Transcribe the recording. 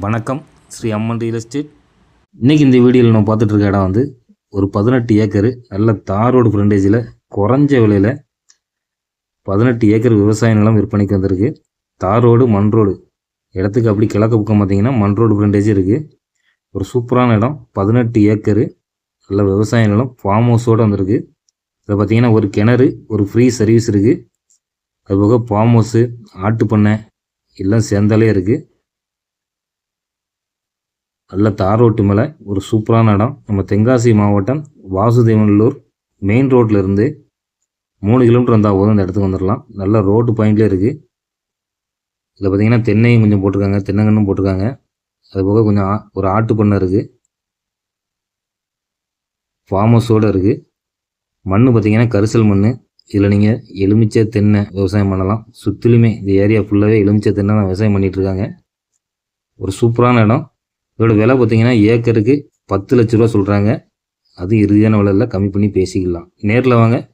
வணக்கம். ஸ்ரீ அம்மன் real estate இன்றைக்கி இந்த வீடியோவில் நம்ம பார்த்துட்டு இருக்க இடம் வந்து ஒரு பதினெட்டு ஏக்கரு நல்ல தாரோடு ஃப்ரண்டேஜில் குறைஞ்ச விலையில் பதினெட்டு ஏக்கர் விவசாய நிலம் விற்பனைக்கு வந்திருக்கு. தார் ரோடு மண் ரோடு இடத்துக்கு அப்படி கிழக்கு பக்கம் பார்த்தீங்கன்னா மண் ரோடு ஃப்ரண்டேஜ் இருக்குது ஒரு சூப்பரான இடம். பதினெட்டு ஏக்கரு நல்ல விவசாய நிலம். ஃபார்ம் ஹவுஸோடு வந்திருக்கு. இதில் பார்த்தீங்கன்னா ஒரு கிணறு ஒரு ஃப்ரீ சர்வீஸ் இருக்குது அதுபோக ஃபார்ம் ஹவுஸு ஆட்டு பண்ணை எல்லாம் சேர்ந்தாலே இருக்குது நல்ல தார் ரோட்டு மேலே ஒரு சூப்பரான இடம். நம்ம தென்காசி மாவட்டம் வாசுதேவனல்லூர் மெயின் ரோட்டில் இருந்து மூணு கிலோமீட்டர் வந்தால் போதும் இந்த இடத்துக்கு வந்துடலாம் நல்ல ரோட்டு பாயிண்ட்லேயே இருக்குது இதில் பார்த்தீங்கன்னா தென்னையும் கொஞ்சம் போட்டிருக்காங்க. தென்னங்கன்னும் போட்டிருக்காங்க. அது போக கொஞ்சம் ஆ- ஒரு ஆட்டு பண்ணை இருக்குது ஃபார்ம் ஹவுஸோடு இருக்குது மண் பார்த்தீங்கன்னா கரிசல் மண் இதில் நீங்கள் எலுமிச்சை தென்னை விவசாயம் பண்ணலாம். சுற்றிலுமே இந்த ஏரியா ஃபுல்லாகவே எலுமிச்சை தென்னை தான் விவசாயம் பண்ணிகிட்ருக்காங்க இருக்காங்க. ஒரு சூப்பரான இடம். இதோட விலை பார்த்தீங்கன்னா ஏக்கருக்கு பத்து லட்ச ரூபா சொல்கிறாங்க அது இறுதியான விலையில் கம்மி பண்ணி பேசிக்கலாம். நேரில் வாங்க.